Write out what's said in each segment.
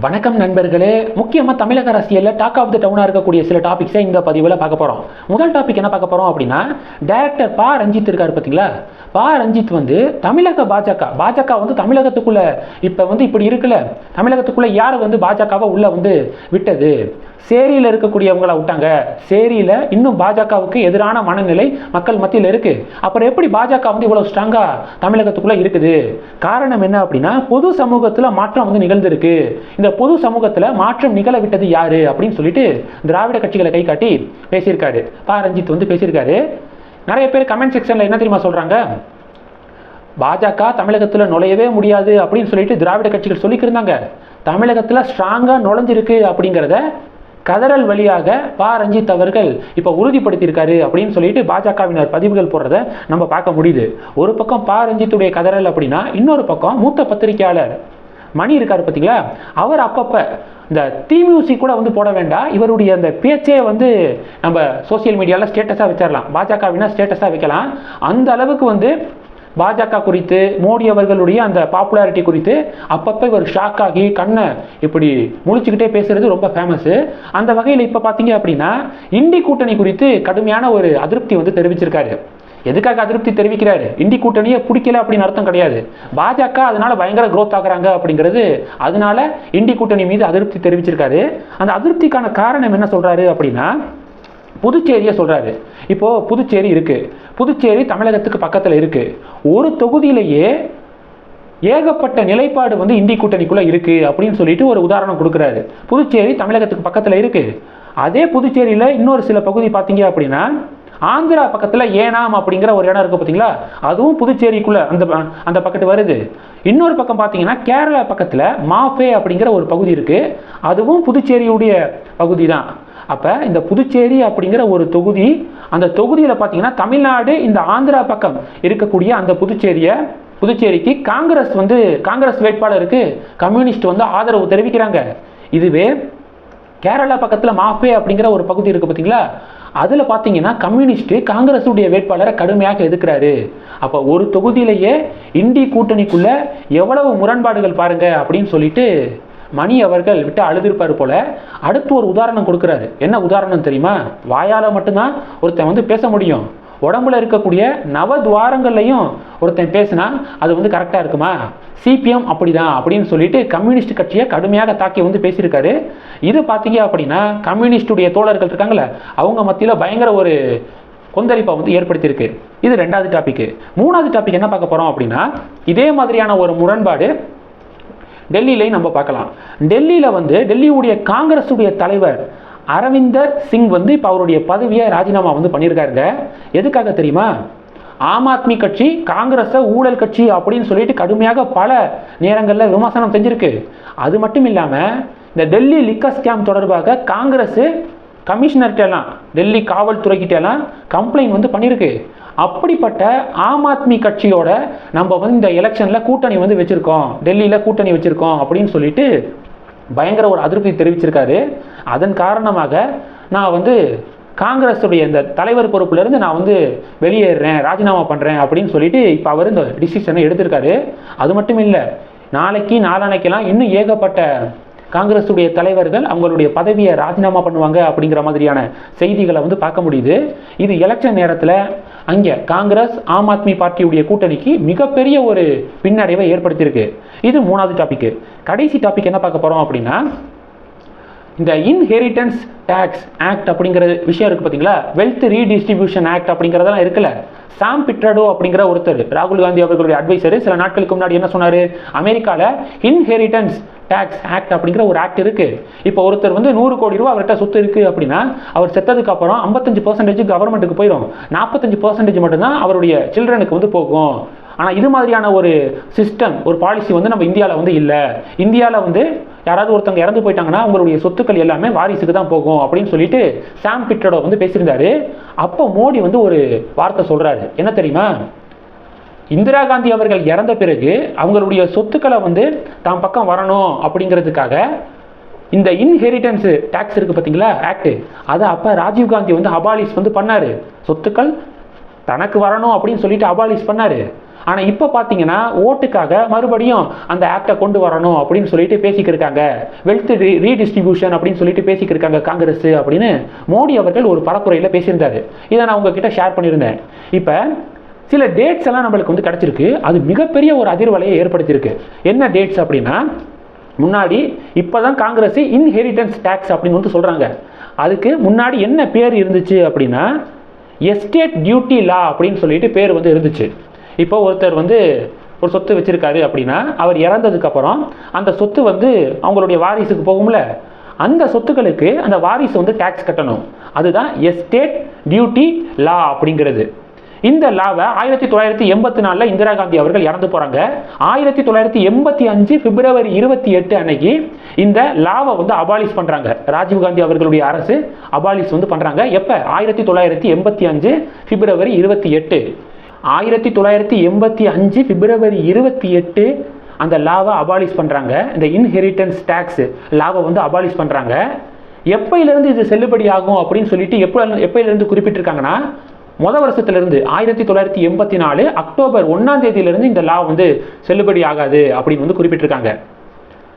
வணக்கம் நண்பர்களே. முக்கியமாக தமிழக அரசியலில் டாக் ஆஃப் த டவுனாக இருக்கக்கூடிய சில டாபிக்ஸை இந்த பதிவில் பார்க்க போகிறோம் முதல் டாபிக் என்ன பார்க்க போகிறோம் அப்படின்னா டேரக்டர் பா. ரஞ்சித் இருக்கார் பார்த்தீங்களா? பா. ரஞ்சித் வந்து தமிழக பாஜக. பாஜக வந்து தமிழகத்துக்குள்ள இப்போ வந்து இப்படி இருக்குல்ல. தமிழகத்துக்குள்ள யார் வந்து பாஜகவை உள்ள வந்து விட்டது? சேரியில் இருக்கக்கூடியவங்கள விட்டாங்க. சேரியில் இன்னும் பாஜகவுக்கு எதிரான மனநிலை மக்கள் மத்தியில் இருக்கு. அப்புறம் எப்படி பாஜக வந்து இவ்வளவு ஸ்ட்ராங்கா தமிழகத்துக்குள்ள இருக்குது? காரணம் என்ன அப்படின்னா பொது சமூகத்தில் மாற்றம் வந்து நிகழ்ந்திருக்கு. இந்த பொது சமூகத்தில் மாற்றம் நிகழ விட்டது யாரு? அப்படின்னு சொல்லிட்டு திராவிட கட்சிகளை கை காட்டி பேசியிருக்காரு. பா. ரஞ்சித் வந்து பேசியிருக்காரு. நிறைய பேர் கமெண்ட் செக்ஷனில் என்ன தெரியுமா சொல்கிறாங்க பாஜக தமிழகத்தில் நுழையவே முடியாது அப்படின்னு சொல்லிட்டு திராவிட கட்சிகள் சொல்லிக்கிருந்தாங்க தமிழகத்தில் ஸ்ட்ராங்காக நுழைஞ்சிருக்கு அப்படிங்கிறத கதறல் வழியாக பா. ரஞ்சித் அவர்கள் இப்போ உறுதிப்படுத்தியிருக்காரு அப்படின்னு சொல்லிட்டு பாஜகவினர் பதிவுகள் போடுறத நம்ம பார்க்க முடியுது. ஒரு பக்கம் பா. ரஞ்சித்துடைய கதறல் அப்படின்னா இன்னொரு பக்கம் மூத்த பத்திரிகையாளர் மணி இருக்கார் பார்த்தீங்களா அவர் அப்பப்போ இந்த டிமியூசி கூட வந்து போட வேண்டாம் இவருடைய அந்த பேச்சே வந்து நம்ம சோசியல் மீடியாவில் ஸ்டேட்டஸாக வச்சிடலாம் பாஜகவினா ஸ்டேட்டஸாக வைக்கலாம். அந்த அளவுக்கு வந்து பாஜக குறித்து மோடி அவர்களுடைய அந்த பாப்புலாரிட்டி குறித்து அப்பப்போ இவர் ஷாக் ஆகி கண்ணை இப்படி முழிச்சுக்கிட்டே பேசுறது ரொம்ப ஃபேமஸு அந்த வகையில் இப்போ பார்த்தீங்க அப்படின்னா இந்தி கூட்டணி குறித்து கடுமையான ஒரு அதிருப்தி வந்து தெரிவிச்சிருக்காரு. எதுக்காக அதிருப்தி தெரிவிக்கிறாரு? இண்டி கூட்டணியை பிடிக்கல அப்படின்னு அர்த்தம் கிடையாது. பாஜக அதனால பயங்கர க்ரோத் ஆகுறாங்க அப்படிங்கிறது அதனால இண்டி கூட்டணி மீது அதிருப்தி தெரிவிச்சிருக்காரு. அந்த அதிருப்திக்கான காரணம் என்ன சொல்றாரு அப்படின்னா புதுச்சேரியை சொல்கிறாரு இப்போது புதுச்சேரி இருக்குது புதுச்சேரி தமிழகத்துக்கு பக்கத்தில் இருக்குது ஒரு தொகுதியிலேயே ஏகப்பட்ட நிலைப்பாடு வந்து இந்தி கூட்டணிக்குள்ளே இருக்குது அப்படின்னு சொல்லிட்டு ஒரு உதாரணம் கொடுக்குறாரு. புதுச்சேரி தமிழகத்துக்கு பக்கத்தில் இருக்குது அதே புதுச்சேரியில் இன்னொரு சில பகுதி பார்த்தீங்க அப்படின்னா ஆந்திரா பக்கத்தில் ஏனாம் அப்படிங்கிற ஒரு இடம் இருக்குது பார்த்தீங்களா அதுவும் புதுச்சேரிக்குள்ளே அந்த ப- அந்த பக்கத்து வருது. இன்னொரு பக்கம் பார்த்தீங்கன்னா கேரளா பக்கத்தில் மாஃபே அப்படிங்கிற ஒரு பகுதி இருக்குது அதுவும் புதுச்சேரியுடைய பகுதி தான் அப்போ இந்த புதுச்சேரி அப்படிங்கிற ஒரு தொகுதி அந்த தொகுதியில் பார்த்தீங்கன்னா தமிழ்நாடு இந்த ஆந்திரா பக்கம் இருக்கக்கூடிய அந்த புதுச்சேரியை புதுச்சேரிக்கு காங்கிரஸ் வந்து காங்கிரஸ் வேட்பாளருக்கு கம்யூனிஸ்ட் வந்து ஆதரவு தெரிவிக்கிறாங்க. இதுவே கேரளா பக்கத்தில் மாஃபே அப்படிங்கிற ஒரு பகுதி இருக்குது பார்த்தீங்களா அதில் பார்த்தீங்கன்னா கம்யூனிஸ்ட்டு காங்கிரஸுடைய வேட்பாளரை கடுமையாக எதிர்க்கிறாரு. அப்போ ஒரு தொகுதியிலேயே இந்தி கூட்டணிக்குள்ளே எவ்வளவு முரண்பாடுகள் பாருங்க அப்படின்னு சொல்லிட்டு மணி அவர்கள் விட்டு அழுதிருப்பார் போல அடுத்து ஒரு உதாரணம் கொடுக்குறாரு. என்ன உதாரணம் தெரியுமா? வாயால் மட்டும்தான் ஒருத்தன் வந்து பேச முடியும். உடம்புல இருக்கக்கூடிய நவத்வாரங்கள்லையும் ஒருத்தன் பேசினா அது வந்து கரெக்டாக இருக்குமா? சிபிஎம் அப்படிதான் அப்படின்னு சொல்லிட்டு கம்யூனிஸ்ட் கட்சியை கடுமையாக தாக்கி வந்து பேசியிருக்காரு. இது பார்த்தீங்க அப்படின்னா கம்யூனிஸ்டுடைய தோழர்கள் இருக்காங்களே அவங்க மத்தியில் பயங்கர ஒரு கொந்தளிப்பை வந்து ஏற்படுத்தியிருக்கு. இது ரெண்டாவது டாபிக் மூணாவது டாபிக் என்ன பார்க்க போகிறோம் அப்படின்னா இதே மாதிரியான ஒரு முரண்பாடு டெல்லியிலையும் நம்ம பார்க்கலாம். டெல்லியில் வந்து டெல்லியுடைய காங்கிரஸுடைய தலைவர் அரவிந்தர் சிங் வந்து இப்போ அவருடைய பதவியை ராஜினாமா வந்து பண்ணியிருக்காருங்க. எதுக்காக தெரியுமா? ஆம் ஆத்மி கட்சி காங்கிரஸை ஊழல் கட்சி அப்படின்னு சொல்லிட்டு கடுமையாக பல நேரங்களில் விமர்சனம் செஞ்சிருக்கு. அது மட்டும் இல்லாமல் இந்த டெல்லி லிக்கர் ஸ்கேம் தொடர்பாக காங்கிரஸ் கமிஷனர்கிட்ட எல்லாம் டெல்லி காவல்துறைக்கிட்ட எல்லாம் கம்ப்ளைண்ட் வந்து பண்ணியிருக்கு அப்படிப்பட்ட ஆம் ஆத்மி கட்சியோட நம்ம வந்து இந்த எலெக்ஷனில் கூட்டணி வந்து வச்சுருக்கோம் டெல்லியில் கூட்டணி வச்சுருக்கோம் அப்படின்னு சொல்லிட்டு பயங்கர ஒரு அதிருப்தி தெரிவிச்சிருக்காரு. அதன் காரணமாக நான் வந்து காங்கிரஸுடைய இந்த தலைவர் பொறுப்புலேருந்து நான் வந்து வெளியேறேன் ராஜினாமா பண்ணுறேன் அப்படின்னு சொல்லிட்டு இப்போ அவர் இந்த டிசிஷனை எடுத்திருக்காரு. அது மட்டும் இல்லை நாளைக்கு நாளானைக்கெல்லாம் இன்னும் ஏகப்பட்ட காங்கிரஸுடைய தலைவர்கள் அவங்களுடைய பதவியை ராஜினாமா பண்ணுவாங்க அப்படிங்கிற மாதிரியான செய்திகளை வந்து பார்க்க முடியுது. இது எலெக்ஷன் நேரத்தில் அங்கே காங்கிரஸ் ஆம் ஆத்மி பார்ட்டியுடைய கூட்டணிக்கு மிகப்பெரிய ஒரு பின்னடைவை ஏற்படுத்தியிருக்கு. இது மூணாவது டாபிக் கடைசி டாபிக் என்ன பார்க்க போகிறோம் அப்படின்னா இந்த இன்ஹெரிட்டன்ஸ் டேக்ஸ் ஆக்ட் அப்படிங்கிற விஷயம் இருக்குது பார்த்தீங்களா? வெல்த் ரீடிஸ்ட்ரிபியூஷன் ஆக்ட் அப்படிங்கிறதெல்லாம் இருக்குல்ல? சாம் பிட்ரடோ அப்படிங்கிற ஒருத்தர் ராகுல் காந்தி அவர்களுடைய அட்வைசர் சில நாட்களுக்கு முன்னாடி என்ன சொன்னார்? அமெரிக்காவில் இன்ஹெரிட்டன்ஸ் டேக்ஸ் ஆக்ட் அப்படிங்கிற ஒரு ஆக்ட் இருக்கு. இப்போ ஒருத்தர் வந்து நூறு கோடி ரூபா அவர்கிட்ட சொத்து இருக்கு அப்படின்னா அவர் செத்ததுக்கு அப்புறம் ஐம்பத்தஞ்சு பர்சன்டேஜ் கவர்மெண்ட்டுக்கு போயிடும் நாற்பத்தஞ்சு பர்சன்டேஜ் மட்டும்தான் அவருடைய சில்ட்ரனுக்கு வந்து போகும். ஆனால் இது மாதிரியான ஒரு சிஸ்டம் ஒரு பாலிசி வந்து நம்ம இந்தியாவில் வந்து இல்லை. இந்தியாவில் வந்து யாராவது ஒருத்தவங்க இறந்து போயிட்டாங்கன்னா அவங்களுடைய சொத்துக்கள் எல்லாமே வாரிசுக்கு தான் போகும் அப்படின்னு சொல்லிட்டு சாம் பிட்ரடோ வந்து பேசியிருந்தாரு. அப்போ மோடி வந்து ஒரு வார்த்தை சொல்கிறாரு என்ன தெரியுமா? இந்திரா காந்தி அவர்கள் இறந்த பிறகு அவங்களுடைய சொத்துக்களை வந்து தாம் பக்கம் வரணும் அப்படிங்கிறதுக்காக இந்த இன்ஹெரிட்டன்ஸ் டேக்ஸ் இருக்குது பார்த்தீங்களா? ஆக்ட் அதை அப்போ ராஜீவ் காந்தி வந்து அபாலிஷ் வந்து பண்ணார். சொத்துக்கள் தனக்கு வரணும் அப்படின்னு சொல்லிட்டு அபாலிஷ் பண்ணார். ஆனால் இப்போ பார்த்தீங்கன்னா ஓட்டுக்காக மறுபடியும் அந்த ஆக்டை கொண்டு வரணும் அப்படின்னு சொல்லிட்டு பேசிக்கிருக்காங்க வெல்த் ரீடிஸ்ட்ரிபியூஷன் அப்படின்னு சொல்லிட்டு பேசிக்கிருக்காங்க காங்கிரஸ் அப்படின்னு மோடி அவர்கள் ஒரு பரப்புரையில் பேசியிருந்தாரு. இதை நான் உங்ககிட்ட ஷேர் பண்ணியிருந்தேன். இப்போ சில டேட்ஸ் எல்லாம் நம்மளுக்கு வந்து கிடச்சிருக்கு. அது மிகப்பெரிய ஒரு அதிர்வலையை ஏற்படுத்தியிருக்கு. என்ன டேட்ஸ் அப்படின்னா முன்னாடி இப்போ தான் காங்கிரஸ் இன்ஹெரிட்டன்ஸ் டேக்ஸ் அப்படின்னு வந்து சொல்கிறாங்க அதுக்கு முன்னாடி என்ன பேர் இருந்துச்சு அப்படின்னா எஸ்டேட் டியூட்டி லா அப்படின்னு சொல்லிட்டு பேர் வந்து இருந்துச்சு. இப்போ ஒருத்தர் வந்து ஒரு சொத்து வச்சுருக்காரு அப்படின்னா அவர் இறந்ததுக்கப்புறம் அந்த சொத்து வந்து அவங்களுடைய வாரிசுக்கு போகும்ல? அந்த சொத்துக்களுக்கு அந்த வாரிசு வந்து டேக்ஸ் கட்டணும். அதுதான் எஸ்டேட் டியூட்டி லா அப்படிங்கிறது. இந்த லாவை ஆயிரத்தி தொள்ளாயிரத்தி எண்பத்தி நாலில் இந்திரா காந்தி அவர்கள் இறந்து போகிறாங்க ஆயிரத்தி தொள்ளாயிரத்தி எண்பத்தி அஞ்சு பிப்ரவரி இருபத்தி எட்டு அன்னைக்கு இந்த லாவை வந்து அபாலிஷ் பண்ணுறாங்க ராஜீவ் காந்தி அவர்களுடைய அரசு அபாலிஷ் வந்து பண்ணுறாங்க எப்போ? ஆயிரத்தி தொள்ளாயிரத்தி எண்பத்தி அஞ்சு பிப்ரவரி இருபத்தி எட்டு. ஆயிரத்தி தொள்ளாயிரத்தி எண்பத்தி அஞ்சு பிப்ரவரி இருபத்தி எட்டு அந்த லாவை அபாலிஷ் பண்ணுறாங்க இந்த இன்ஹெரிட்டன்ஸ் டேக்ஸ் லாவை வந்து அபாலிஷ் பண்ணுறாங்க எப்பையிலேருந்து இது செல்லுபடி ஆகும் அப்படின்னு சொல்லிட்டு எப்போ எப்பையிலேருந்து குறிப்பிட்டிருக்காங்கன்னா முத வருஷத்துலேருந்து ஆயிரத்தி தொள்ளாயிரத்தி எண்பத்தி நாலு அக்டோபர் ஒன்றாம் தேதியிலேருந்து இந்த லா வந்து செல்லுபடி ஆகாது அப்படின்னு வந்து குறிப்பிட்டிருக்காங்க.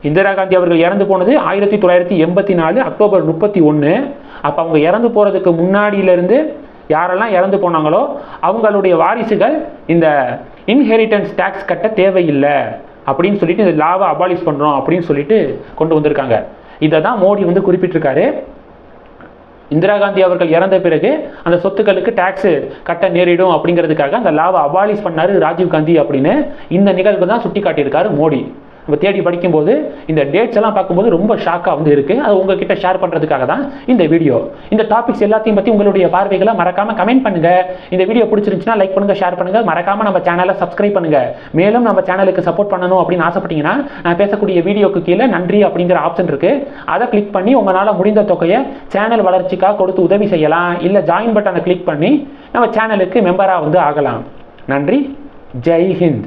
இந்திரா காந்தி அவர்கள் இறந்து போனது ஆயிரத்தி தொள்ளாயிரத்தி எண்பத்தி நாலு அக்டோபர் முப்பத்தி ஒன்று அப்போ அவங்க இறந்து போகிறதுக்கு முன்னாடியிலேருந்து யாரெல்லாம் இறந்து போனாங்களோ அவங்களுடைய வாரிசுகள் இந்த இன்ஹெரிட்டன்ஸ் டேக்ஸ் கட்ட தேவையில்லை அப்படின்னு சொல்லிட்டு இந்த லாவை அபாலிஷ் பண்ணுறோம் அப்படின்னு சொல்லிட்டு கொண்டு வந்திருக்காங்க. இதை தான் மோடி வந்து குறிப்பிட்டிருக்காரு. இந்திரா காந்தி அவர்கள் இறந்த பிறகு அந்த சொத்துக்களுக்கு டேக்ஸ் கட்ட நேரிடும் அப்படிங்கிறதுக்காக அந்த லாவை அபாலிஷ் பண்ணார் ராஜீவ் காந்தி அப்படின்னு இந்த நிகழ்வு தான் சுட்டி காட்டியிருக்காரு மோடி. நம்ம தேடி படிக்கும்போது இந்த டேட்ஸ் எல்லாம் பார்க்கும்போது ரொம்ப ஷாக்காக வந்து இருக்குது அது உங்ககிட்ட ஷேர் பண்ணுறதுக்காக தான் இந்த வீடியோ இந்த டாபிக்ஸ் எல்லாத்தையும் பற்றி உங்களுடைய பார்வைகளை மறக்காமல் கமெண்ட் பண்ணுங்கள் இந்த வீடியோ பிடிச்சிருந்துச்சுன்னா லைக் பண்ணுங்கள் ஷேர் பண்ணுங்கள் மறக்காமல் நம்ம சேனலை சப்ஸ்கிரைப் பண்ணுங்கள் மேலும் நம்ம சேனலுக்கு சப்போர்ட் பண்ணணும் அப்படின்னு ஆசைப்பட்டீங்கன்னா நான் பேசக்கூடிய வீடியோக்கு கீழே நன்றி அப்படிங்கிற ஆப்ஷன் இருக்குது அதை கிளிக் பண்ணி உங்களால் முடிந்த தொகையை சேனல் வளர்ச்சிக்காக கொடுத்து உதவி செய்யலாம். இல்லை ஜாயின் பட்டனை கிளிக் பண்ணி நம்ம சேனலுக்கு மெம்பராக வந்து ஆகலாம். நன்றி. ஜெய் ஹிந்த்.